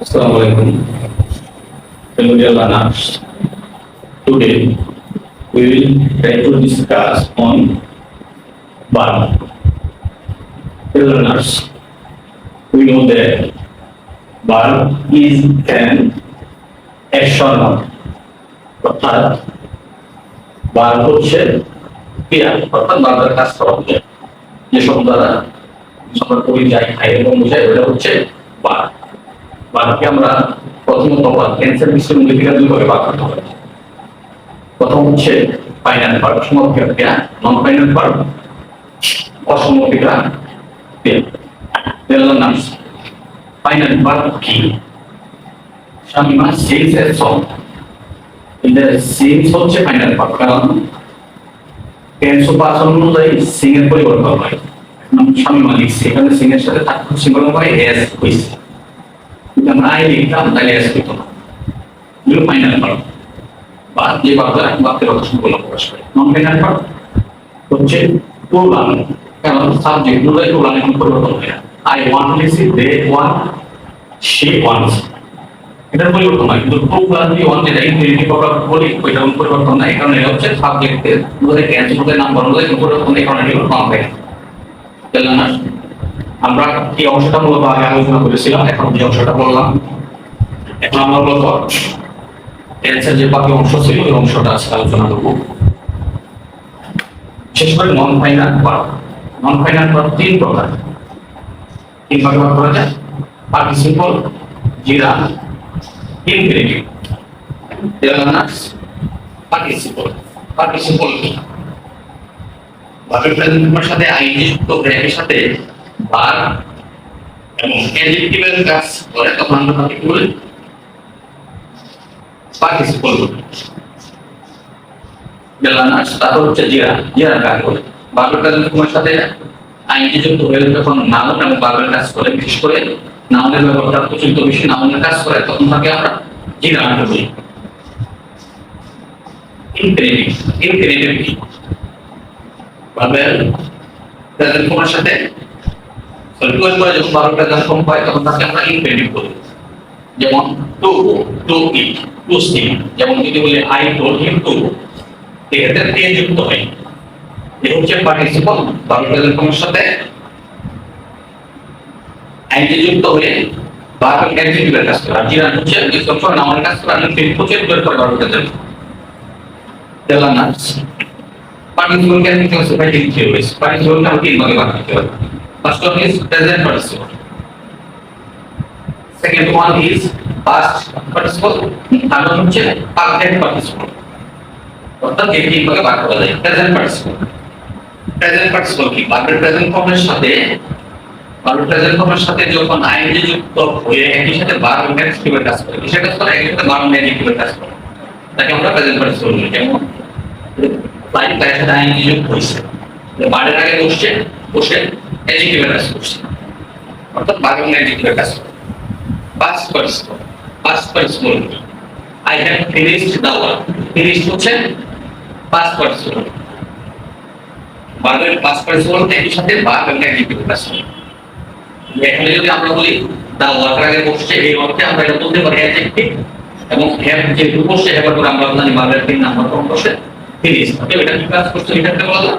Assalamualaikum. Hello dear learners. Today we will try to discuss on verb. Dear learners, we know that verb is an verb. অর্থাৎ verb হচ্ছে ক্রিয়া অর্থাৎ বারবার কাজ করা হচ্ছে যেসব দ্বারা আমরা করি যাই খাই এবং বোঝাই ওটা হচ্ছে verb বাক্যে আমরা প্রথমত ক্যান্সার মধ্যে থেকে দুই ভাগে করতে পারি প্রথম হচ্ছে ফাইনাল পার্ট সমর্থিকা নন ফাইনাল পার্ট অসমর্থিকা ফাইনাল পার্ট কি? শামিমা সেলস এর সব। সেলস হচ্ছে ফাইনাল কারণ ক্যান্সার পাস অনুযায়ী সিং এর পরিবর্তন হয়। শামিমা লিখছে, এখানে সিং এর সাথে হয়েছে। আমরা আই লিখতাম তাহলে এস হইতো না এগুলো ফাইনাল পার্ট বা যে বাক্যটা বাক্যের অর্থ সম্পূর্ণ প্রকাশ করে নন ফাইনাল পার্ট হচ্ছে প্রোগ্রাম কারণ সাবজেক্টগুলো প্রোগ্রাম এখন পরিবর্তন হয় আই ওয়ান্ট লিখছি দে ওয়ান সে ওয়ান্টস এটার পরিবর্তন হয় কিন্তু প্রোগ্রাম দিয়ে ওয়ান যেটা ইনফিনিটি প্রোগ্রাম বলি ওইটা পরিবর্তন নাই কারণ এটা হচ্ছে সাবজেক্টের মধ্যে ক্যান্সেল মধ্যে নাম বলা যায় পরিবর্তন এই কারণে ফাইনাল তাহলে না আমরা এই অংশটা মূলত আগে আলোচনা করেছিলাম, এখন যে অংশটা বললাম এখন আমরা মূলত টেন্সের যে বাকি অংশ ছিল, ওই অংশটা আজকে আলোচনা করব। বিশেষ করে non final part non final part তিন প্রকার। তিন ভাগে ভাগ করা যায়। পার্টিসিপল জিরা ইনফিনিটিভ দেলানাস পার্টিসিপল পার্টিসিপল ভার্বের সাথে আইএনজি যুক্ত গ্র্যামের সাথে বার এবং অ্যাডজেক্টিভের কাজ করে তখন আমরা তাকে বলি পার্টিসিপল বলি গেলানাস তারপর হচ্ছে জিরা জিরা কাজ করে ভার্বের প্রেজেন্টের সাথে আইএনজি যুক্ত হয়ে যখন নাউন এবং ভার্বের কাজ করে, বিশেষ করে নাউনের ব্যবহারটা প্রচলিত বেশি, নাউনের কাজ করে, তখন তাকে আমরা জিরা বলি। ইনফিনিটিভ ইনফিনিটিভ কি ভার্বের প্রেজেন্ট ফর্মের সাথে সরি টু পরে যখন ভার্ব প্রেজেন্ট ফর্ম পাই তখন তাকে আমরা ইনফিনিটিভ বলি। যেমন to to eat to steal যেমন যদি বলি আই টোল্ড হিম টু এক্ষেত্রে তে যুক্ত হয়। এ হচ্ছে পার্টিসিপল ভার্ব প্রেজেন্ট ফর্মের সাথে আইনজি যুক্ত হয়ে ভার্ব অ্যাডজেক্টিভের কাজ করে। আর জিরান হচ্ছে সবসময় নামের কাজ করে আর ইনফিনিটিভ হচ্ছে প্রয়োগ করে ভার্ব প্রেজেন্ট তেলার নাম participle can be classified in three ways. Participle can be in ভাগে ভাগ করতে পারি। First one is present participle. Second one is past participle. Third one হচ্ছে perfect participle. অর্থাৎ এই তিন ভাগে ভাগ করা যায়। Present participle. Present participle কি? ভার্বের present ফর্মের সাথে ভার্বের present ফর্মের সাথে যখন আইএনজি যুক্ত হয়ে একই সাথে ভার্ব অ্যাডজেক্টিভের কাজ করে। কিসের কাজ করে? একই সাথে ভার্ব অ্যাডজেক্টিভের কাজ করে। তাকে আমরা প্রেজেন্ট পার্টিসিপল বলি। যেমন লাইক তার সাথে আইনি যোগ হয়েছে বারের আগে বসছে বসে এজিটিভের কাজ করছে। অর্থাৎ বাঘের এজিটিভের কাজ past participle past participle I have finished the work finished হচ্ছে পাস পার্সিপল বাঘের পাস পার্সিপল একই সাথে বাঘ এবং কাজ এখানে যদি আমরা বলি দা ওয়ার্ক আগে বসছে এই অর্থে আমরা এটা বলতে পারি অ্যাডজেক্টিভ এবং হ্যাভ যেহেতু বসছে হ্যাভ আমরা জানি বাঘের তিন নাম্বার বসে ফিনিশ এটা কি কাজ করছে? এটাকে বলা যায়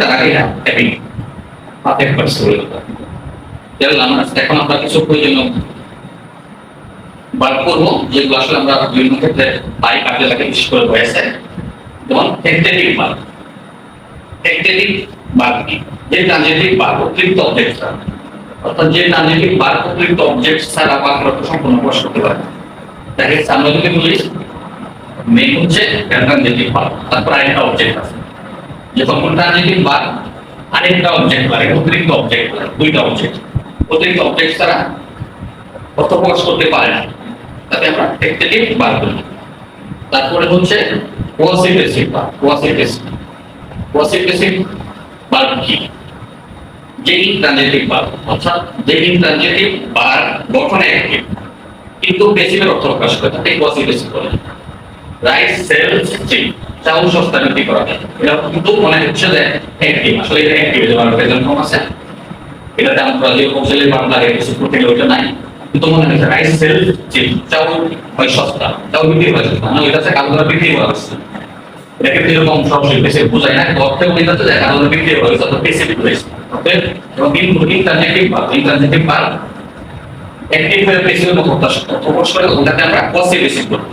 তার আগে দেখলাম এখন আমরা কিছু প্রয়োজনীয় বার করব যেগুলো আসলে আমরা বিভিন্ন ক্ষেত্রে লাগে বিশেষ করে হয়েছে যেমন টেন্টেটিভ বার বার কি যে ট্রানজেটিভ বার অতিরিক্ত অবজেক্ট অর্থাৎ যে ট্রানজেটিভ বার অতিরিক্ত অবজেক্ট ছাড়া বাক্য সম্পূর্ণ প্রকাশ করতে পারে যাচ্ছে আমরা যদি বলি মেন হচ্ছে ট্রানজিটিভ ভার্ব তারপর আরেকটা অবজেক্ট আছে। যখন কোন ট্রানজিটিভ ভার্ব আরেকটা অবজেক্ট লাগে অতিরিক্ত অবজেক্ট দুইটা অবজেক্ট অতিরিক্ত অবজেক্ট ছাড়া অর্থ প্রকাশ করতে পারে না। তাকে আমরা টেকটেটিভ বার করি তারপরে হচ্ছে কোয়াসিটেসিভ বার কোয়াসিটেসিভ কোয়াসিটেসিভ বার কি? যে ইনট্রানজিটিভ বার, অর্থাৎ যে ইনট্রানজিটিভ বার গঠনে একটিভ কিন্তু বেসিকের অর্থ প্রকাশ করে, তাকে কোয়াসিটেসিভ বলে। রাইস সেলস চিপ চাউল সস্তা বিক্রি করা এটা কিন্তু মনে হচ্ছে যে আসলে এটা প্রেজেন্ট ফর্ম আছে। এটাতে আমরা যে কৌশলের কিছু নাই। কিন্তু মনে সেল চাউল হয় সস্তা বিক্রি হয় সস্তা কালো বিক্রি করা এটাকে বেশি বোঝায় না অর্থে বোঝাতে যায় কালো অর্থাৎ বেশি বুঝাইছে এবং ইন্টারনেটিভ বা বা অ্যাক্টিভ হয়ে বেশি ওটাকে আমরা পসিটিভ করব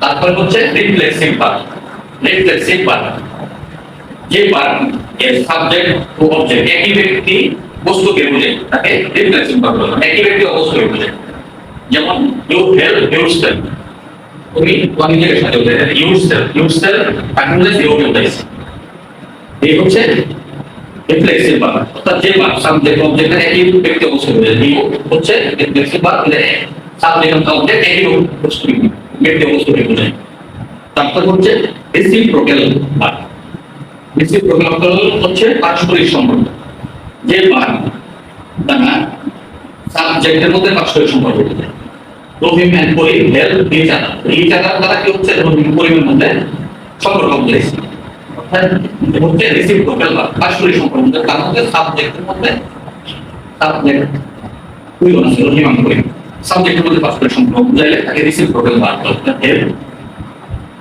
তারপরে হচ্ছে রিফ্লেক্সিভ বার। রিফ্লেক্সিভ বার যে বার এর সাবজেক্ট ও অবজেক্ট একই ব্যক্তি বস্তুকে বোঝে তাকে রিফ্লেক্সিভ বার বলা একই ব্যক্তি ও বস্তুকে বোঝে যেমন ইউ হেল্প ইউরসেলফ তুমি তোমার নিজেকে সাথে বোঝে ইউরসেলফ ইউরসেলফ তাকে বোঝে ইউ বোঝাইছে এই হচ্ছে রিফ্লেক্সিভ বার অর্থাৎ যে বার সাবজেক্ট অবজেক্ট একই ব্যক্তি বস্তু বোঝে ইউ হচ্ছে রিফ্লেক্সিভ বার সাবজেক্ট অবজেক্ট একই ব্যক্তি বস্তুকে বোঝায় তারপর হচ্ছে রেসিপ্রোকাল বার রেসিপ্রোকাল হচ্ছে পারস্পরিক সম্পর্ক। যে বার তারা সাবজেক্টের মধ্যে পারস্পরিক সম্পর্ক বোঝায় Rahim and Karim help each other each কি হচ্ছে? রহিম করিমের মধ্যে সম্পর্ক অর্থাৎ হচ্ছে রেসিপ্রোকাল বার পারস্পরিক সম্পর্ক। তার মধ্যে সাবজেক্টের মধ্যে সাবজেক্ট রহিম এন্ড করিম। সাবজেক্টের মধ্যে পারস্পরিক সম্পর্ক। বোঝাইলে তাকে রেসিপ্রোকাল বার বলে হেল্প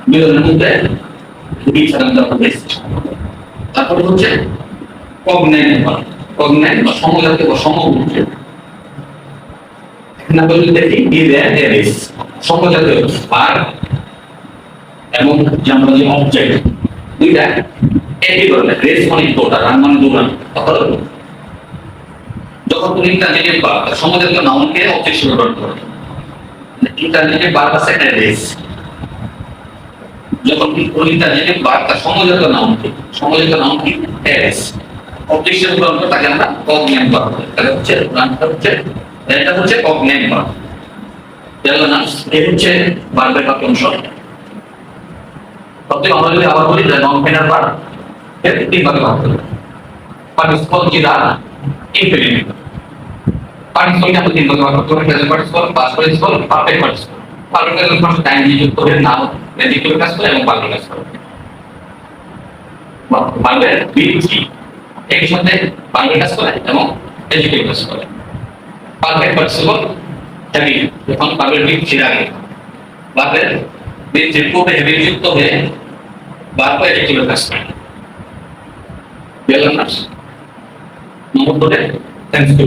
দুজনের মধ্যে দুই সাধারণত বেশি তারপরে হচ্ছে কগনাইট বা কগনাইট বা সমজাতীয় বা সমবুদ্ধি না বললে দেখি বি দেয়ার দেয়ার ইজ সমজাতীয় বার এবং যে আমরা যে অবজেক্ট দুইটা একই ধরনের রেস দৌড়া রান মানে দৌড়ানো অর্থাৎ যখন তুমি ইন্টারনেটের বার সমজাতীয় নাউনকে অবজেক্ট হিসেবে ব্যবহার করো। বার আছে রেস যখন ইন্টারনেটে বার্তা সমজাত নাম কি নাম কি এস অবজেক্টের উদাহরণ তাকে আমরা কগনিয়াম বার তাহলে হচ্ছে নামটা হচ্ছে, এটা হচ্ছে কগনিয়াম বার তাহলে না এই হচ্ছে বার্বের বাক্যাংশ প্রত্যেক আমরা যদি আবার বলি নন ফেনার বার এর তিন ভাগে ভাগ করবে। পার্টিসিপল জিরা ইনফিনিটিভ পার্টিসিপল আমরা তিন ভাগে ভাগ করতে পারি। Present participle past participle perfect participle perfect participle time যুক্ত হয়ে নাও। রেডিকুলার কাজ করে এবং পারফেক্ট কাজ করে পারফেক্ট বিটি একই সাথে পারফেক্ট কাজ করে এবং এডুকেটিভ কাজ করে পারফেক্ট পার্টিসিপল হেভি যখন বিট ছিল আগে পারফেক্ট বিট যুক্ত হয়ে হেভি যুক্ত হয়ে বারবার এডুকেটিভ কাজ করে বেলার নার্স নম্বর ধরে থ্যাংকস টু